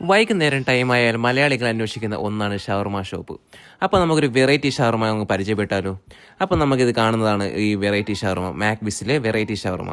വൈകുന്നേരം ടൈം ആയാൽ മലയാളികൾ അന്വേഷിക്കുന്ന ഒന്നാണ് ഷവർമ ഷോപ്പ് അപ്പോൾ നമുക്കൊരു വെറൈറ്റി ഷവർമ നമുക്ക് പരിചയപ്പെട്ടാലോ? അപ്പോൾ നമുക്കിത് കാണുന്നതാണ് ഈ വെറൈറ്റി ഷവർമ മാക്ബിസിലെ വെറൈറ്റി ഷവർമ.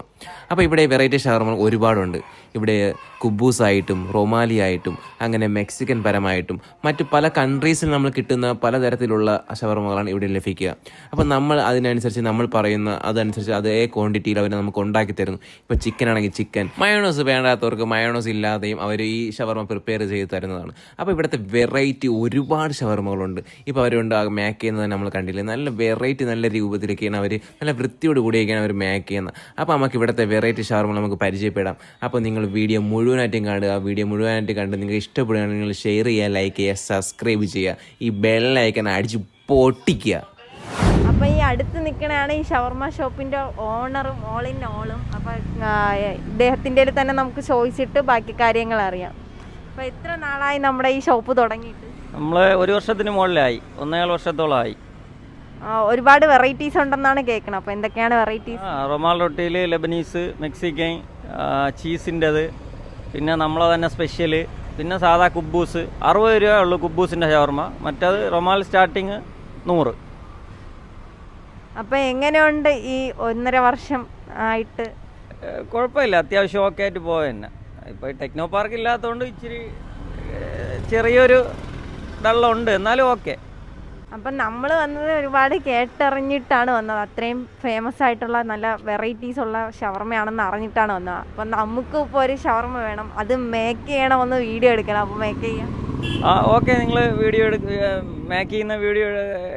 അപ്പോൾ ഇവിടെ വെറൈറ്റി ഷവർമ ഒരുപാടുണ്ട്. ഇവിടെ കുബൂസ് ആയിട്ടും റൊമാലി ആയിട്ടും അങ്ങനെ മെക്സിക്കൻ പരമായിട്ടും മറ്റു പല കൺട്രീസിൽ നമ്മൾ കിട്ടുന്ന പലതരത്തിലുള്ള ഷവർമകളാണ് ഇവിടെ ലഭിക്കുക. അപ്പോൾ നമ്മൾ അതിനനുസരിച്ച് നമ്മൾ പറയുന്ന അതനുസരിച്ച് അതേ ക്വാണ്ടിറ്റിയിൽ അവർ നമുക്ക് ഉണ്ടാക്കി തരുന്നു. ഇപ്പോൾ ചിക്കൻ ആണെങ്കിൽ ചിക്കൻ മയോണോസ് വേണ്ടാത്തവർക്ക് മയോണോസ് ഇല്ലാതെയും അവർ ഈ ഷവർമ പ്രിപ്പയർ ചെയ്ത് തരുന്നതാണ്. അപ്പോൾ ഇവിടുത്തെ വെറൈറ്റി ഒരുപാട് ഷവർമകളുണ്ട്. ഇപ്പോൾ അവരുണ്ട് മേക്ക് ചെയ്യുന്നത് നമ്മൾ കണ്ടില്ലേ? നല്ല വെറൈറ്റി നല്ല രൂപത്തിലൊക്കെയാണ് അവർ നല്ല വൃത്തിയോട് കൂടിയൊക്കെയാണ് അവർ മേക്ക് ചെയ്യുന്നത്. അപ്പോൾ നമുക്ക് ഇവിടുത്തെ വെറൈറ്റി ഷവർമ നമുക്ക് പരിചയപ്പെടാം. അപ്പോൾ നിങ്ങൾ വീഡിയോ മുഴുവനായിട്ടും കാണുക. ആ വീഡിയോ മുഴുവനായിട്ട് കണ്ട് നിങ്ങൾക്ക് ഇഷ്ടപ്പെടുകയാണെങ്കിൽ നിങ്ങൾ ഷെയർ ചെയ്യുക ലൈക്ക് ചെയ്യുക സബ്സ്ക്രൈബ് ചെയ്യുക. ഈ ബെല്ലൈക്കൻ അടിച്ച് പൊട്ടിക്കുക. അപ്പോൾ ഈ അടുത്ത് നിൽക്കണതാണ് ഈ ഷവർമ ഷോപ്പിന്റെ ഓണറും ഓൾ ഇൻ ഓളും അപ്പം ഇദ്ദേഹത്തിന്റെ തന്നെ നമുക്ക് ചോദിച്ചിട്ട് ബാക്കി കാര്യങ്ങൾ അറിയാം. അപ്പോൾ എത്ര നാളായി നമ്മുടെ ഈ ഷോപ്പ് തുടങ്ങിയിട്ട്? നമ്മൾ ഒരു വർഷത്തിന് മുകളിലായി. ഒന്നേകാൽ വർഷത്തോളമായി. ആ, ഒരുപാട് വെറൈറ്റീസ് ഉണ്ടെന്നാണ് കേൾക്കുന്നത് അപ്പോൾ എന്തൊക്കെയാണ് വെറൈറ്റീസ് ആ റൊമാൽ റൊട്ടിയിൽ ലെബനീസ് മെക്സിക്കൻ ചീസിന്റെത് പിന്നെ നമ്മളെ തന്നെ സ്പെഷ്യൽ പിന്നെ സാധാ കുബൂസ് അറുപത് രൂപ ഉള്ളൂ കുബൂസിന്റെ ഷവർമ. മറ്റത് റൊമാൽ സ്റ്റാർട്ടിങ് നൂറ്. അപ്പൊ എങ്ങനെയുണ്ട് ഈ ഒന്നര വർഷം ആയിട്ട്? കുഴപ്പമില്ല. അത്യാവശ്യം ഓക്കെ ആയിട്ട് പോയ തന്നെ ഇപ്പോൾ ടെക്നോ പാർക്ക് ഇല്ലാത്തതുകൊണ്ട് ഇച്ചിരി ചെറിയൊരു ഡള്ളുണ്ട്. എന്നാലും ഓക്കെ അപ്പൊ നമ്മൾ വന്നത് ഒരുപാട് കേട്ടറിഞ്ഞിട്ടാണ് വന്നത്. അത്രയും ഫേമസ് ആയിട്ടുള്ള നല്ല വെറൈറ്റീസ് ഉള്ള ഷവർമയാണെന്ന് അറിഞ്ഞിട്ടാണ് വന്നത്. അപ്പം നമുക്ക് ഇപ്പോൾ ഒരു ഷവർമ വേണം. അത് മേക്ക് ചെയ്യണമെന്ന് വീഡിയോ എടുക്കണം. അപ്പോൾ മേക്ക് ചെയ്യാം. ആ ഓക്കെ നിങ്ങൾ വീഡിയോ എടുക്ക മേക്ക് ചെയ്യുന്ന വീഡിയോ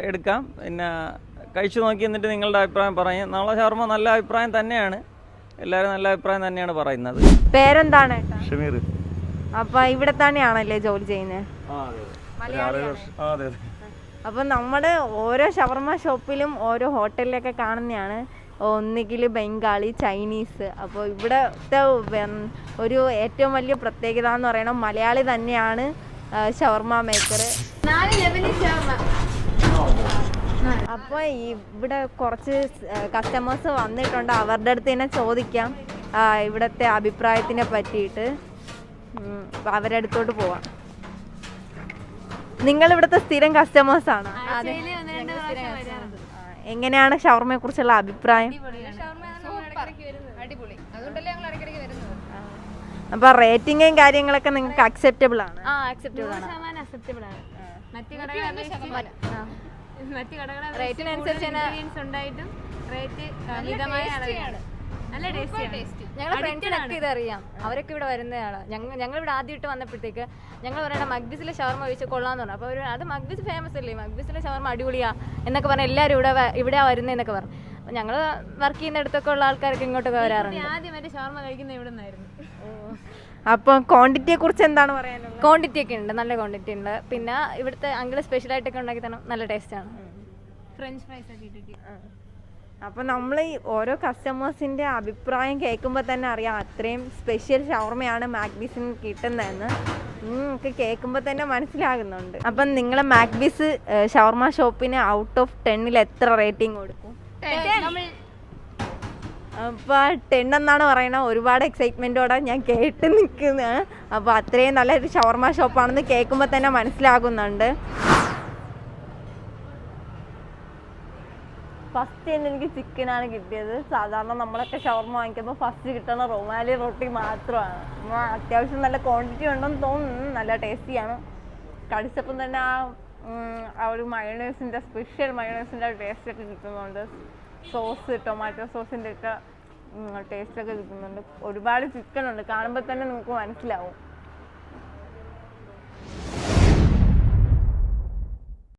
എടുക്കാം. പിന്നെ കഴിച്ചു നോക്കി എന്നിട്ട് നിങ്ങളുടെ അഭിപ്രായം പറയും. നമ്മളെ ഷവർമ നല്ല അഭിപ്രായം തന്നെയാണ്. എല്ലാവരും നല്ല അഭിപ്രായം തന്നെയാണ് പറയുന്നത്. പേരെന്താണ് ഏട്ടാ? ഷമീർ. അപ്പൊ ഇവിടെ തന്നെയാണല്ലേ ജോലി ചെയ്യുന്നത്? അപ്പൊ നമ്മുടെ ഓരോ ഷവർമ ഷോപ്പിലും ഓരോ ഹോട്ടലിലൊക്കെ കാണുന്നതാണ് ഒന്നുകിൽ ബംഗാളി ചൈനീസ്. അപ്പോൾ ഇവിടുത്തെ ഒരു ഏറ്റവും വലിയ പ്രത്യേകത എന്ന് പറയുന്നത് മലയാളി തന്നെയാണ് ഷവർമ മേക്കർ അപ്പോൾ ഇവിടെ കുറച്ച് കസ്റ്റമേഴ്സ് വന്നിട്ടുണ്ട്. അവരുടെ അടുത്ത് തന്നെ ചോദിക്കാം ഇവിടത്തെ അഭിപ്രായത്തിനെ പറ്റിയിട്ട്. അവരടുത്തോട്ട് അവരുടെ അടുത്തോട്ട് പോവാം. നിങ്ങൾ ഇവിടുത്തെ സ്ഥിരം കസ്റ്റമേഴ്സ് ആണ് എങ്ങനെയാണ് ഷവർമയെ കുറിച്ചുള്ള അഭിപ്രായം അപ്പൊ റേറ്റിംഗും കാര്യങ്ങളൊക്കെ നിങ്ങൾക്ക് അക്സെപ്റ്റബിൾ ആണ്. ആ അക്സെപ്റ്റബിൾ ആണ്. ശതമാനം അക്സെപ്റ്റബിൾ ആണ്. മറ്റു കടകളെ അപേക്ഷിച്ച് മറ്റു കടകളെ റേറ്റിനനുസരിച്ച് ഇൻഗ്രീഡിയൻസ് ഉണ്ടായിട്ടും റേറ്റ് മിതമായ അളവിലാണ് നല്ല ടേസ്റ്റിയാണ് ഞങ്ങളുടെ ഫ്രണ്ട്സിനൊക്കെ ഇതറിയാം അവരൊക്കെ ഇവിടെ വരുന്നതാണ്. ഞങ്ങൾ ഞങ്ങൾ ഇവിടെ ആദ്യമായിട്ട് വന്നപ്പോഴത്തേക്ക് ഞങ്ങൾ പറയണ മഗ്ബിസിലെ ഷവർമ കഴിച്ച് കൊള്ളാന്ന് പറഞ്ഞു. അപ്പോൾ അവർ അത് മഗ്ബിസ് ഫേമസ് അല്ലേ? മഗ്ബിസിലെ ഷവർമ അടിപൊളിയാ എന്നൊക്കെ പറഞ്ഞ് എല്ലാവരും ഇവിടെ ഇവിടെ വരുന്നതെന്നൊക്കെ പറഞ്ഞു. അപ്പോൾ ഞങ്ങൾ വർക്ക് ചെയ്യുന്നിടത്തൊക്കെ ഉള്ള ആൾക്കാരൊക്കെ ഇങ്ങോട്ടൊക്കെ വരാറുണ്ട്. ആദ്യം മറ്റേ ഷവർമ കഴിക്കുന്ന ഇവിടെ നിന്നായിരുന്നു? അപ്പൊ ക്വാണ്ടിറ്റിയെ കുറിച്ച് എന്താണ് പറയാനുള്ളത്? ക്വാണ്ടിറ്റി ഒക്കെ ഉണ്ട്. നല്ല ക്വാണ്ടിറ്റി ഉണ്ട്. പിന്നെ ഇവിടുത്തെ അങ്കിൾ സ്പെഷ്യലായിട്ടൊക്കെ ഉണ്ടാക്കി തന്നെ നല്ല ടേസ്റ്റാണ് ഫ്രഞ്ച് ഫ്രൈസ് ഒക്കെ ഇട്ടിട്ട്. അപ്പൊ നമ്മൾ ഈ ഓരോ കസ്റ്റമേഴ്സിന്റെ അഭിപ്രായം കേൾക്കുമ്പോൾ തന്നെ അറിയാം അത്രയും സ്പെഷ്യൽ ഷവർമയാണ് മാഗ്നീസിന് കിട്ടുന്നതെന്ന്. ഒക്കെ കേൾക്കുമ്പോൾ തന്നെ മനസ്സിലാകുന്നുണ്ട്. അപ്പം നിങ്ങളെ മാഗ്ബീസ് ഷവർമ ഷോപ്പിന് ഔട്ട് ഓഫ് ടെന്നിൽ എത്ര റേറ്റിംഗ് കൊടുക്കും? അപ്പോൾ ടെൻ എന്നാണ് പറയണത് ഒരുപാട് എക്സൈറ്റ്മെന്റോടെ ഞാൻ കേട്ട് നിൽക്കുന്നത് അപ്പോൾ അത്രയും നല്ലൊരു ഷവർമ ഷോപ്പാണെന്ന് കേൾക്കുമ്പോൾ തന്നെ മനസ്സിലാകുന്നുണ്ട്. ഫസ്റ്റ് തന്നെ എനിക്ക് ചിക്കനാണ് കിട്ടിയത്. സാധാരണ നമ്മളൊക്കെ ഷവർമ വാങ്ങിക്കുമ്പോൾ ഫസ്റ്റ് കിട്ടുന്ന റൊമാലി റൊട്ടി മാത്രമാണ്. അപ്പോൾ അത്യാവശ്യം നല്ല ക്വാണ്ടിറ്റി ഉണ്ടെന്ന് തോന്നുന്നു. നല്ല ടേസ്റ്റിയാണ് കടിച്ചപ്പം തന്നെ ആ ആ ഒരു മയണേഴ്സിന്റെ സ്പെഷ്യൽ മയണേഴ്സിന്റെ ടേസ്റ്റ് ഒക്കെ കിട്ടുന്നുണ്ട്. സോസ് ടൊമാറ്റോ സോസിന്റെ ഒക്കെ ടേസ്റ്റ് ഒക്കെ കിട്ടുന്നുണ്ട്. ഒരുപാട് ചിക്കൻ ഉണ്ട്. കാണുമ്പോൾ തന്നെ നിങ്ങൾക്ക് മനസ്സിലാവും.